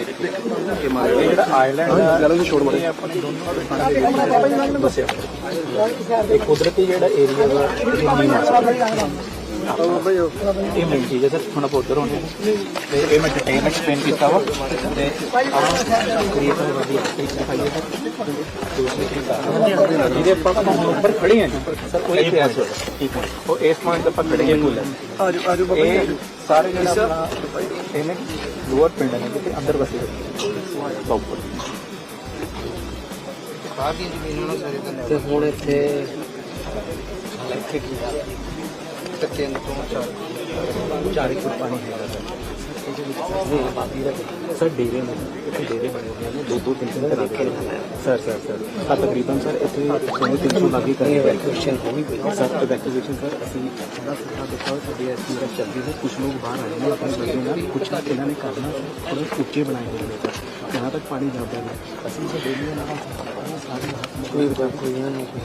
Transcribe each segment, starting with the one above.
ਇਹ ਜਿਹੜਾ ਆਈਲੈਂਡ ਹੈ ਜਰਾ ਛੋੜ ਮੜੇ ਆਪਣੇ ਦੋਨੋਂ ਦੇ ਵਿੱਚ ਬਸਿਆ ਇਹ ਕੁਦਰਤੀ ਜਿਹੜਾ ਏਰੀਆ ਵਾ ਇਹ ਮੇਨ ਚੀਜ਼ ਹੈ ਸਰ ਹੁਣ ਆਪਾਂ ਉੱਧਰ ਹੋਣੇ ਆ। ਤੇ ਇਹ ਮੈਂ ਡਿਟੇਲ ਐਕਸਪਲੇਨ ਕੀਤਾ ਵਾ। ਤੇ ਆਹ ਕ੍ਰੀਏਟਰ ਵਧੀਆ ਤਰੀਕੇ ਦਿਖਾਈਏ ਸਰ ਜਿਹਦੇ ਆਪਾਂ ਆਪਾਂ ਹੁਣ ਉੱਪਰ ਖੜੇ ਹਾਂ ਸਰ ਇੱਥੇ ਆ ਠੀਕ ਹੈ। ਉਹ ਇਸ ਪੁਆਇੰਟ ਤੇ ਆਪਾਂ ਖੜੇ ਹਾਂ। ਕੋਲ ਆਜੋ ਆਜੋ ਇਹ ਸਾਰੇ ਜਿਹੜਾ ਆਪਣਾ ਇਹਨੇ ਲੋਅਰ ਪਿੰਡ ਨੇ ਜਿੱਥੇ ਅੰਦਰ ਵਸੇ ਹੋਏ। ਟੌਪ ਤੇ ਹੁਣ ਇੱਥੇ ਇਲੈਕਟ੍ਰਿਕ ਤੇ ਤਿੰਨ ਤੋਂ ਚਾਰ ਚਾਰੇ ਫੁੱਟ ਪਾਣੀ ਹੈਗਾ ਸਰ। ਆਬਾਦੀ ਦਾ ਸਰ ਡੇਰੇ ਨੇ ਇੱਥੇ ਡੇਰੇ ਬਣੇ ਹੋਏ ਨੇ ਦੋ ਦੋ ਤਿੰਨ ਤਿੰਨ ਤਰ੍ਹਾਂ ਦੇ ਸਰ ਸਰ ਸਰ। ਤਕਰੀਬਨ ਸਰ ਇੱਥੇ ਲਾਗੇ ਕਰੇ ਗਈ। ਸਰ ਅਸੀਂ ਥੋੜਾ ਥੋੜਾ ਦੇਖੋ ਸਾਡੀ ਐਸਟੀਮੇਟ ਚੱਲਦੀ ਹੈ। ਕੁਝ ਲੋਕ ਬਾਹਰ ਆਏ ਨੇ ਆਪਣੇ ਬੱਚੇ ਨਾਲ ਕੁਝ ਇਹਨਾਂ ਨੇ ਕਰਨਾ ਥੋੜੇ ਉੱਚੇ ਬਣਾਏ ਹੋਏ ਨੇ ਸਰ। यहाँ तक पानी जाता है ਅਸੀਂ ਤਾਂ ਡੇਲੀ ਨਾਲ ਸਾਰੇ ਕੋਈ ਕੋਈ ਨਹੀਂ ਕੋਈ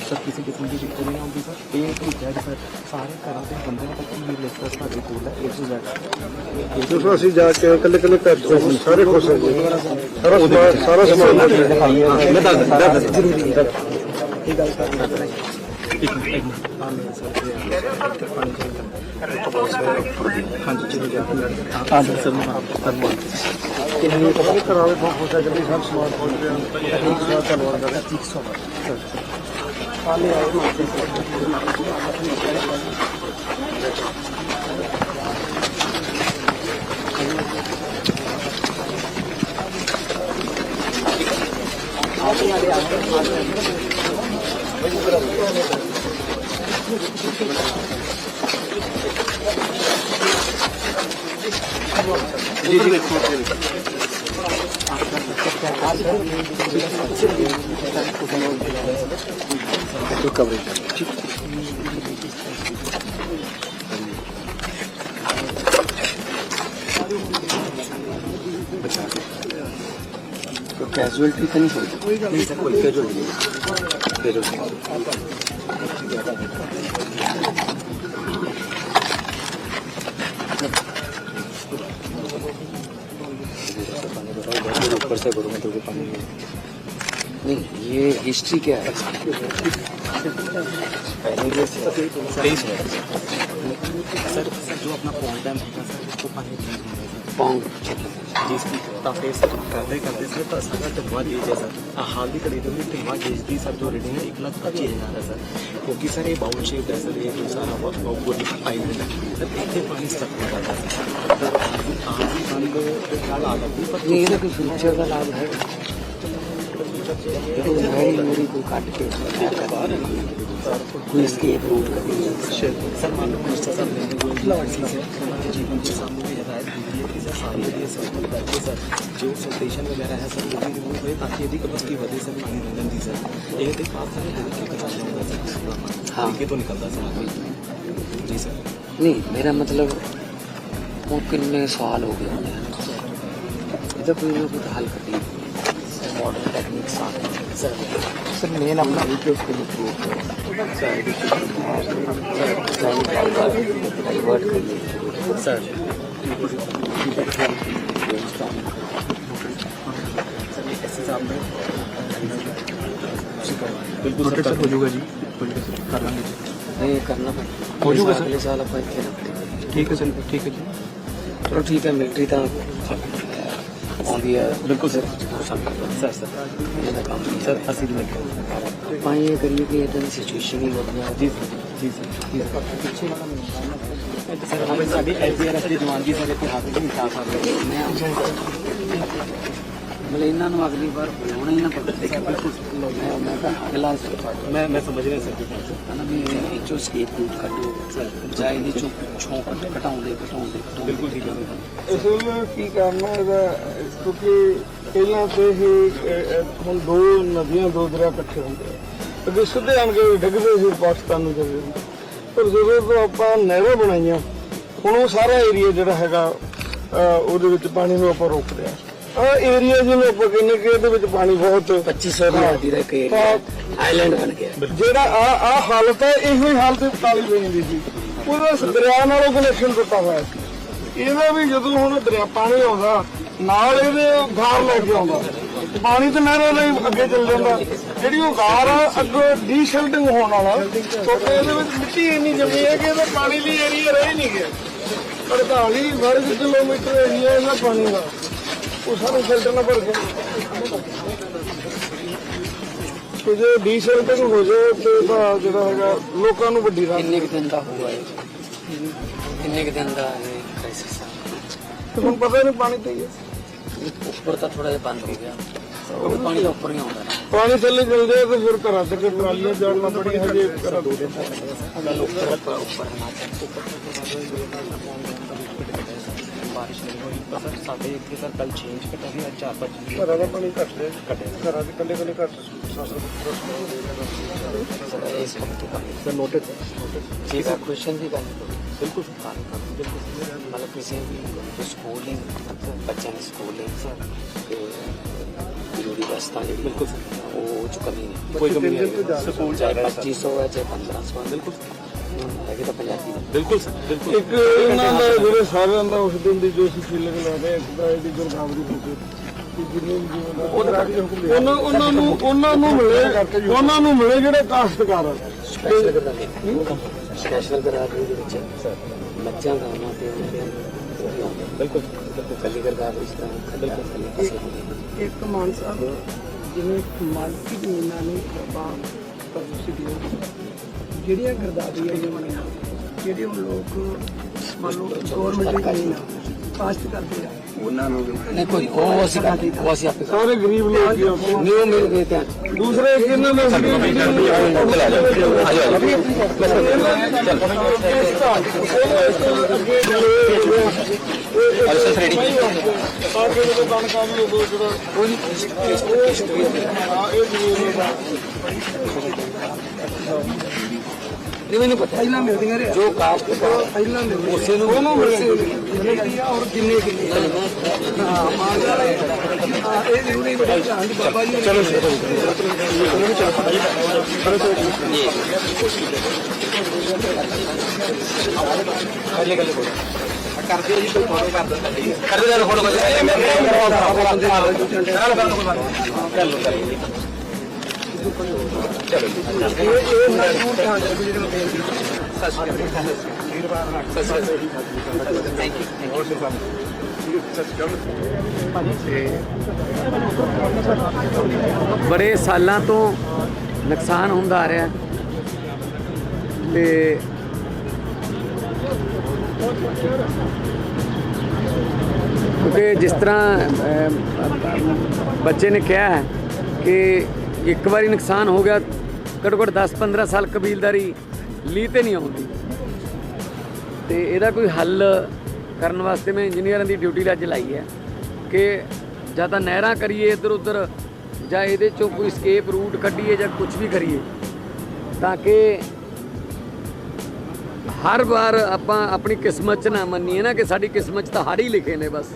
ਸਰ ਕਿਸੇ ਕਿਸਮ ਦੀ ਦਿੱਕਤ ਨਹੀਂ ਆਉਂਦੀ ਸਰ ਇਹ ਤੋਂ ਜੈਡ ਸਰ ਸਾਰੇ ਘਰਾਂ ਦੇ ਬੰਦੇ ਤੱਕ ਹੀ ਲਿਸਟ ਸਾਡੇ ਕੋਲ ਹੈ ਇਹ ਤੋਂ ਜੈਡ ਜਿਸ ਅਸੀਂ ਜਾ ਕੇ ਇਕੱਲੇ ਇਕੱਲੇ ਘਰ ਤੋਂ ਅਸੀਂ ਸਾਰੇ ਖੁਸ਼ ਹੋ ਗਏ ਸਾਰਾ ਸਮਾਨ ਸਾਰਾ ਸਮਾਨ ਦਿਖਾਈਏ ਮੈਂ ਦੱਸ ਦੱਸ ਜ਼ਰੂਰੀ ਹੈ ਇਹ ਗੱਲ ਕਰਨਾ ਇੱਕ ਮਿੰਟ ਇੱਕ ਮਿੰਟ ਆ ਮੇਰੇ ਸਰ ਤੇ ਪਾਣੀ ਚਾਹੀਦਾ ਹਾਂਜੀ ਚਲੋ ਜਾ ਹਾਂ ਸਰ ਮੈਂ ਸਰ ਮੈਂ ਕਿੰਨੇ ਕਰਾਵੇ ਕਰਾਵੇ ਬਹੁਤ ਖੁਸ਼ ਹੈ ਫਿਰ ऊपर से करो मतलब पानी नहीं ये हिस्ट्री क्या है सर जो अपना पॉन्ग डैम है सर उसको पानी पॉन्ग जिसकी ತಫೇಸ್ करते करते सर तो सगा टुवा गेज है सर। हाल ही खरीदे हुए टुवा गेज की सर जो रेटिंग है एक लाख पच्चीस हज़ार है सर। क्योंकि सर ये बाउल शेप है सर ये सारा बहुत बहुत हाईब्रिड है। सर इतने पानी सब हो जाता सर। तो लाभ है? तो सामने दी है सर सारे सर करके सर जो स्टेशन वगैरह है सर वो भी रिमूव हुए ताकि यदि पानी निकल दी सर ये देख पास सर हल्के के सर हाँ। तो निकलता सर आगे जी सर नहीं मेरा मतलब वो कितने साल हो गए होंगे इधर कोई ना कोई हल कर modern techniques sir sir main अपना है उसके डाइवर्ट करिए सर बिल्कुल सर हो जाएगा जी। कर लेंगे नहीं करना पड़ेगा। हो जाएगा सर। अगले साल आप खेल ठीक है सर ठीक है जी। चलो ठीक है मिलिट्री तो ਆਉਂਦੀ ਹੈ ਬਿਲਕੁਲ ਸਰ ਸਰ ਸਰ ਇਹਦਾ ਕੰਮ ਸਰ ਅਸੀਂ ਬਿਲਕੁਲ ਆਪਾਂ ਇਹ ਕਰੀਏ ਕਿ ਇਹਦਾ ਸਿਚੁਏਸ਼ਨ ਹੀ ਵਧੀਆ ਜੀ ਜੀ ਸਰ ਪਿੱਛੇ ਵਾਲਾ ਸਰ ਮਤਲਬ ਇਹਨਾਂ ਨੂੰ ਅਗਲੀ ਵਾਰ ਬੁਲਾਉਣਾ ਹੀ ਨਾ ਪਵੇ ਸਰ ਬਿਲਕੁਲ ਮੈਂ ਮੈਂ ਤਾਂ ਅਗਲਾ ਮੈਂ ਮੈਂ ਸਮਝ ਰਿਹਾ ਸਰ ਹਨਾ ਵੀ ਇਹ ਚੋ ਸਕੇਪ ਕੋਟ ਕੱਢੋ ਸਰ ਜਾਂ ਇਹਦੇ ਚੋਂ ਛੋਂ ਘਟਾਉਂਦੇ ਘਟਾਉਂਦੇ ਬਿਲਕੁਲ ਠੀਕ ਹੈ ਇਸ ਨੂੰ ਕੀ ਕਰਨਾ ਇਹਦਾ ਕਿਉਂਕਿ ਪਹਿਲਾਂ ਤੇ ਹੀ ਹੁਣ ਦੋ ਨਦੀਆਂ ਦੋ ਦਰਿਆ ਇਕੱਠੇ ਹੁੰਦੇ ਅੱਗੇ ਸਿੱਧੇ ਆਣ ਡਿੱਗਦੇ ਸੀ ਪਾਕਿਸਤਾਨ ਨੂੰ ਜਾਂਦੇ ਪਰ ਜਦੋਂ ਤੋਂ ਆਪਾਂ ਨਹਿਰਾਂ ਬਣਾਈਆਂ। ਹੁਣ ਉਹ ਸਾਰਾ ਏਰੀਆ ਜਿਹੜਾ ਹੈਗਾ ਉਹਦੇ ਵਿੱਚ ਪਾਣੀ ਨੂੰ ਆਪਾਂ ਰੋਕ ਲਿਆ। ਆ ਏਰੀਆ ਜਿਹਨੂੰ ਆਪਾਂ ਕਹਿੰਦੇ ਕਿ ਇਹਦੇ ਵਿੱਚ ਪਾਣੀ ਬਹੁਤ 2500 ਦੀ ਆਦੀ ਦਾ ਏਰੀਆ ਆਈਲੈਂਡ ਬਣ ਗਿਆ। ਜਿਹੜਾ ਆ ਆ ਹਾਲਤ ਹੈ ਇਹੋ ਹੀ ਹਾਲਤ 41 ਵੇਲੇ ਦੀ ਸੀ। ਉਹਦਾ ਦਰਿਆ ਨਾਲੋਂ ਕਨੈਕਸ਼ਨ ਟੁੱਟਾ ਹੋਇਆ ਸੀ। ਇਹਦਾ ਵੀ ਜਦੋਂ ਹੁਣ ਦਰਿਆ ਪਾਣੀ ਆਉਂਦਾ ਨਾਲ ਇਹਦੇ ਗਾਰ ਲੈ ਕੇ ਆਉਂਦਾ ਪਾਣੀ ਤੇ ਨਹਿਰਾਂ ਲਈ ਅੱਗੇ ਚੱਲ ਜਾਂਦਾ। ਜਿਹੜੀ ਉਹ ਗਾਰ ਆ ਅੱਗੋਂ ਡੀਸ਼ਲਟਿੰਗ ਹੋਣ ਵਾਲਾ। ਕਿਉਂਕਿ ਇਹਦੇ ਵਿੱਚ ਮਿੱਟੀ ਇੰਨੀ ਜੰਮੀ ਹੈ ਕਿ ਇਹਦਾ ਪਾਣੀ ਲਈ ਏਰੀਆ ਰਹਿ ਨਹੀਂ ਗਿਆ 48 ਵਰਗ ਕਿਲੋਮੀਟਰ ਏਰੀਆ ਇਹਦਾ ਪਾਣੀ ਦਾ। ਉਹ ਸਾਰੇ ਫਿਲਟਰ ਨਾਲ ਭਰ ਗਿਆ। ਤੇ ਜੇ ਡੀਸ਼ਲਟਿੰਗ ਹੋ ਜਾਏ ਤੇ ਇਹਦਾ ਜਿਹੜਾ ਹੈਗਾ ਲੋਕਾਂ ਨੂੰ ਵੱਡੀ ਰਾਹਤ ਕਿੰਨੇ ਦਿਨ ਦਾ ਹੋਊਗਾ ਇਹ? ਕਿੰਨੇ ਦਿਨ ਦਾ ਇਹ ਕ੍ਰਾਈਸਿਸ ਆ? ਤੇ ਹੁਣ ਪਤਾ ਨਹੀਂ ਪਾਣੀ ਤੇ ਹੀ ਹੈ। ਉੱਪਰ ਤਾਂ ਥੋੜਾ ਜਿਹਾ ਬੰਦ ਹੋ ਗਿਆ। ਉਹ ਵੀ ਪਾਣੀ ਤਾਂ ਉੱਪਰ ਹੀ ਆਉਂਦਾ ਨਾ। ਪਾਣੀ ਥੱਲੇ ਚਲ ਜਾਏ ਤੇ ਫਿਰ ਘਰਾਂ ਤੱਕ ਟਰਾਲੀਆਂ ਜਾਣਾ ਬੜੀ ਹਜੇ। ਘਰਾਂ ਦੋ ਦਿਨ ਉੱਪਰ ਉੱਪਰ ਉੱਪਰ ਹਿਮਾਚਲ ਬਾਰਿਸ਼ ਨਹੀਂ ਹੋਈ ਪਰ ਸਰ ਸਾਡੇ ਇੱਥੇ ਤਾਂ ਕੱਲ ਚੇਂਜ ਘਟਾ ਵੀ ਅੱਜ 4-5 ਘਰਾਂ ਦਾ ਪਾਣੀ ਘੱਟ ਰਿਹਾ ਘਰਾਂ ਦੇ ਕੱਲੇ ਕੱਲੇ ਘੱਟ ਇਸ ਕੰਮ ਤੋਂ ਕੰਮ ਸਰ ਨੋਟਿਸ ਜੀ ਦਾ ਕੁਐਸਚਨ ਦੀ ਗੱਲ ਕਰੋ ਬਿਲਕੁਲ ਕੰਮ ਕਰੋ ਬਿਲਕੁਲ ਮਤਲਬ ਕਿਸੇ ਵੀ ਕੋਈ ਸਕੂਲਿੰਗ ਮਤਲਬ ਬੱਚਿਆਂ ਦੀ ਸਕੂਲਿੰਗ ਤੇ ਜ਼ਰੂਰੀ ਵਸਤਾਂ ਜਿਹੜੀ ਬਿਲਕੁਲ ਉਹ ਚ ਕਮੀ ਨਹੀਂ ਕੋਈ ਕਮੀ ਨਹੀਂ ਹੈ ਸਕੂਲ ਚਾਹੇ 2500 ਹੈ ਚਾਹੇ 1500 ਹੈ ਬਿਲਕੁਲ ਹੈਗੇ ਤਾਂ ਪੰਜਾਬੀ ਨੇ। ਬਿਲਕੁਲ ਸਰ ਬਿਲਕੁਲ। ਇੱਕ ਇਹਨਾਂ ਦਾ ਜਿਹੜੇ ਸਾਰਿਆਂ ਦਾ ਉਸ ਦਿਨ ਦੀ ਜੋ ਸੀ ਫੀਲਿੰਗ ਲਾਦੇ ਇੱਕ ਦਾ ਇਹਦੀ ਗੁਰਗਾਵਰੀ ਹੁੰਦੀ ਕਿ ਜਿੰਨੇ ਵੀ ਜਿਵੇਂ ਉਹਨਾਂ ਉਹਨਾਂ ਨੂੰ ਉਹਨਾਂ ਨੂੰ ਮਿਲੇ ਉਹਨਾਂ ਨੂੰ ਮਿਲੇ ਜਿਹੜੇ ਕਾਸ਼ਤਕਾਰ ਆ। ਸਪੈਸ਼ਲ ਸਪੈਸ਼ਲ ਗਰਦਾਰੀ ਦੇ ਵਿੱਚ ਬੱਚਿਆਂ ਦਾ ਉਹਨਾਂ ਤੇ ਦੇ ਬਿਲਕੁਲ ਬਿਲਕੁਲ। ਕੱਲੀ ਗਰਦਾਰੀ ਇਸ ਤਰ੍ਹਾਂ ਬਿਲਕੁਲ। ਇੱਕ ਮਾਨ ਸਾਹਿਬ ਜਿਵੇਂ ਮਾਲਕੀ ਜ਼ਮੀਨਾਂ ਨੂੰ ਆਪਾਂ ਸਬਸਿਡੀ ਜਿਹੜੀਆਂ ਗਰਦਾਵਰੀਆਂ ਜਿਹੜੀਆਂ ਜਿਹੜੇ ਹੁਣ ਲੋਕ ਮੰਨ ਲਓ ਗਵਰਨਮੈਂਟ ਦੀ ਜ਼ਮੀਨ ਆ ਕਾਸ਼ਤ ਕਰਦੇ ਆ ਉਹਨਾਂ ਨੂੰ ਵੀ ਨਹੀਂ ਕੋਈ ਉਹ ਅਸੀਂ ਕਰਦੇ ਉਹ ਅਸੀਂ ਆਪੇ ਸਾਰੇ ਗਰੀਬ ਲੋਕ ਹੀ ਆ ਨਿਊ ਮਿਲ ਗਏ ਤਾਂ। ਦੂਸਰੇ ਇੱਕ ਇਹਨਾਂ ਦੇ ਅਲਸਸ ਰੈਡੀ ਸਾਰੇ ਜਿਹੜੇ ਬਣ ਕੰਮ ਲੋਕ ਜਿਹੜਾ ਕੋਈ ਨਹੀਂ ਮੈਨੂੰ ਪਤਾ। ਪਹਿਲਾਂ ਮਿਲਦੀਆਂ ਰਹੇ। ਜੋ ਕਾਸਟ ਪਹਿਲਾਂ ਮਿਲਦੀਆਂ। ਉਸੇ ਨੂੰ ਉਹਨੂੰ ਮਿਲਦੀ ਆ ਔਰ ਕਿੰਨੇ ਕਿੰਨੇ। ਹਾਂ ਮਾਨ ਵਾਲੇ। ਇਹ ਜ਼ਰੂਰੀ ਬੜਾ ਧਿਆਨ ਦੀ ਬਾਬਾ ਜੀ ਚਲੋ ਕਰਦੇ ਜੀ। ਕੋਈ ਫੋਟੋ ਕਰ ਦਿੰਦਾ ਜੀ ਕਰਦੇ ਜਦ ਫੋਟੋ ਕਰ। ਕਰ ਲੋ ਕਰ। ਬੜੇ ਸਾਲਾਂ ਤੋਂ ਨੁਕਸਾਨ ਹੁੰਦਾ ਆ ਰਿਹਾ। ਤੇ ਕਿਉਂਕਿ ਜਿਸ ਤਰ੍ਹਾਂ ਬੱਚੇ ਨੇ ਕਿਹਾ ਹੈ ਕਿ ਇੱਕ ਵਾਰੀ ਨੁਕਸਾਨ ਹੋ ਗਿਆ, ਘੱਟੋ ਘੱਟ 10-15 ਸਾਲ ਕਬੀਲਦਾਰੀ ਲੀ ਤੇ ਨਹੀਂ ਆਉਂਦੀ। ਤੇ ਇਹਦਾ ਕੋਈ ਹੱਲ ਕਰਨ ਵਾਸਤੇ ਮੈਂ ਇੰਜੀਨੀਅਰਾਂ ਦੀ ਡਿਊਟੀ ਅੱਜ ਲਾਈ ਹੈ ਕਿ ਜਾਂ ਤਾਂ ਨਹਿਰਾਂ ਕਰੀਏ ਇੱਧਰ ਉੱਧਰ, ਜਾਂ ਇਹਦੇ ਚੋਂ ਕੋਈ ਸਕੇਪ ਰੂਟ ਕੱਢੀਏ ਜਾਂ ਕੁਝ ਵੀ ਕਰੀਏ, ਤਾਂ ਕਿ ਹਰ ਵਾਰ ਆਪਾਂ ਆਪਣੀ ਕਿਸਮਤ 'ਚ ਨਾ ਮੰਨੀਏ ਨਾ ਕਿ ਸਾਡੀ ਕਿਸਮਤ 'ਚ ਤਾਂ ਹੜ੍ਹ ਹੀ ਲਿਖੇ ਨੇ ਬਸ।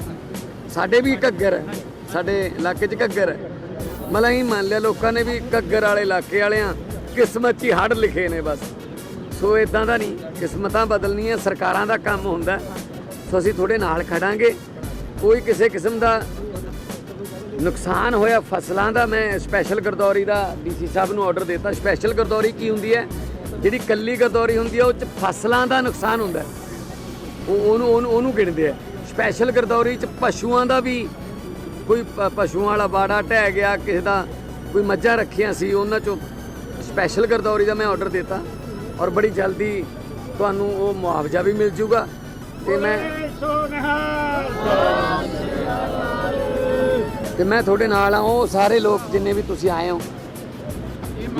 ਸਾਡੇ ਵੀ ਘੱਗਰ ਹੈ, ਸਾਡੇ ਇਲਾਕੇ 'ਚ ਘੱਗਰ ਹੈ। ਮਤਲਬ ਇਹ ਮੰਨ ਲਿਆ, ਲੋਕਾਂ ਨੇ ਵੀ ਘੱਗਰ ਵਾਲੇ ਇਲਾਕੇ ਵਾਲਿਆਂ ਕਿਸਮਤ 'ਚ ਹੀ ਹੜ੍ਹ ਲਿਖੇ ਨੇ ਬਸ। ਸੋ ਇਦਾਂ ਦਾ ਨਹੀਂ, ਕਿਸਮਤਾਂ ਬਦਲਣੀਆਂ ਸਰਕਾਰਾਂ ਦਾ ਕੰਮ ਹੁੰਦਾ। ਸੋ ਅਸੀਂ ਤੁਹਾਡੇ ਨਾਲ ਖੜਾਂਗੇ। ਕੋਈ ਕਿਸੇ ਕਿਸਮ ਦਾ ਨੁਕਸਾਨ ਹੋਇਆ ਫਸਲਾਂ ਦਾ, ਮੈਂ ਸਪੈਸ਼ਲ ਗਰਦੌਰੀ ਦਾ ਡੀਸੀ ਸਾਹਿਬ ਨੂੰ ਆਰਡਰ ਦਿੱਤਾ। ਸਪੈਸ਼ਲ ਗਰਦੌਰੀ ਕੀ ਹੁੰਦੀ ਹੈ? ਜਿਹੜੀ ਕੱਲੀ ਗਰਦੌਰੀ ਹੁੰਦੀ ਹੈ, ਉਹ ਚ ਫਸਲਾਂ ਦਾ ਨੁਕਸਾਨ ਹੁੰਦਾ। ਉਹ ਉਹਨੂੰ ਉਹਨੂੰ ਉਹਨੂੰ ਗਿਣਦੇ ਆ। ਸਪੈਸ਼ਲ ਗਰਦੌਰੀ ਚ ਪਸ਼ੂਆਂ ਦਾ ਵੀ ਕੋਈ ਪਸ਼ੂਆਂ ਵਾਲਾ ਬਾੜਾ ਢਹਿ ਗਿਆ ਕਿਸੇ ਦਾ ਕੋਈ ਮੱਝਾਂ ਰੱਖੀਆਂ ਸੀ ਉਹਨਾਂ ਚੋਂ ਸਪੈਸ਼ਲ ਗਰਦੌਰੀ ਦਾ ਮੈਂ ਆਰਡਰ ਦਿੱਤਾ ਔਰ ਬੜੀ ਜਲਦੀ ਤੁਹਾਨੂੰ ਉਹ ਮੁਆਵਜ਼ਾ ਵੀ ਮਿਲ ਜੂਗਾ ਤੇ ਮੈਂ ਤੇ ਮੈਂ ਤੁਹਾਡੇ ਨਾਲ ਆ ਉਹ ਸਾਰੇ ਲੋਕ ਜਿੰਨੇ ਵੀ ਤੁਸੀਂ ਆਏ ਹੋ।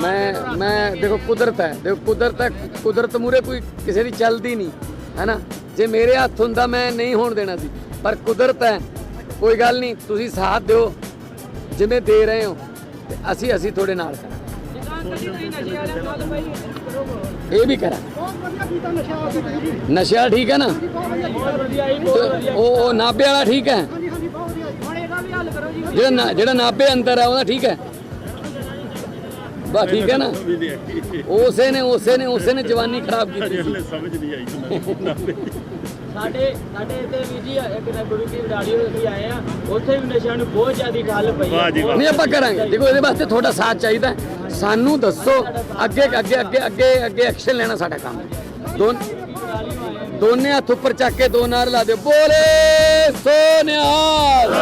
ਮੈਂ ਮੈਂ ਦੇਖੋ ਕੁਦਰਤ ਹੈ ਦੇਖੋ ਕੁਦਰਤ ਹੈ ਕੁਦਰਤ ਮੂਰੇ ਕੋਈ ਕਿਸੇ ਦੀ ਚੱਲਦੀ ਨਹੀਂ ਹੈ ਨਾ? ਜੇ ਮੇਰੇ ਹੱਥ ਹੁੰਦਾ ਮੈਂ ਨਹੀਂ ਹੋਣ ਦੇਣਾ ਸੀ ਪਰ ਕੁਦਰਤ ਹੈ। ਕੋਈ ਗੱਲ ਨਹੀਂ, ਤੁਸੀਂ ਸਾਥ ਦਿਓ, ਜਿਵੇਂ ਦੇ ਰਹੇ ਹੋ, ਤੇ ਅਸੀਂ ਅਸੀਂ ਤੁਹਾਡੇ ਨਾਲ ਕਰਾਂਗੇ। ਇਹ ਵੀ ਕਰਾਂ ਨਸ਼ਾ ਠੀਕ ਹੈ ਨਾ? ਉਹ ਉਹ ਨਾਭੇ ਵਾਲਾ ਠੀਕ ਹੈ? ਜਿਹੜਾ ਜਿਹੜਾ ਨਾਭੇ ਅੰਦਰ ਹੈ, ਉਹਦਾ ਠੀਕ ਹੈ? ਬਸ ਠੀਕ ਹੈ ਨਾ? ਉਸੇ ਨੇ ਉਸੇ ਨੇ ਉਸੇ ਨੇ ਜਵਾਨੀ ਖਰਾਬ ਕੀਤੀ ਸਮਝ ਨਹੀਂ ਆਈ ਸਾਡੇ ਸਾਡੇ ਇੱਥੇ ਵੀ ਜੀ ਇੱਕ ਨਾ ਗੁਰੂ ਕੀ ਵਡਾਲੀ ਅਸੀਂ ਆਏ ਆ ਉੱਥੇ ਵੀ ਨਸ਼ਿਆਂ ਨੂੰ ਬਹੁਤ ਜ਼ਿਆਦਾ ਠੱਲ ਪਈ ਆ। ਬਹੁਤ ਨਹੀਂ ਆਪਾਂ ਕਰਾਂਗੇ। ਦੇਖੋ ਇਹਦੇ ਵਾਸਤੇ ਤੁਹਾਡਾ ਸਾਥ ਚਾਹੀਦਾ। ਸਾਨੂੰ ਦੱਸੋ ਅੱਗੇ ਅੱਗੇ ਅੱਗੇ ਅੱਗੇ ਅੱਗੇ ਐਕਸ਼ਨ ਲੈਣਾ ਸਾਡਾ ਕੰਮ ਦੋਨ ਦੋਨੇ ਹੱਥ ਉੱਪਰ ਚੱਕ ਕੇ ਦੋ ਨਾਰ ਲਾ ਦਿਓ। ਬੋਲੇ ਸੋਨਿਹਾਲ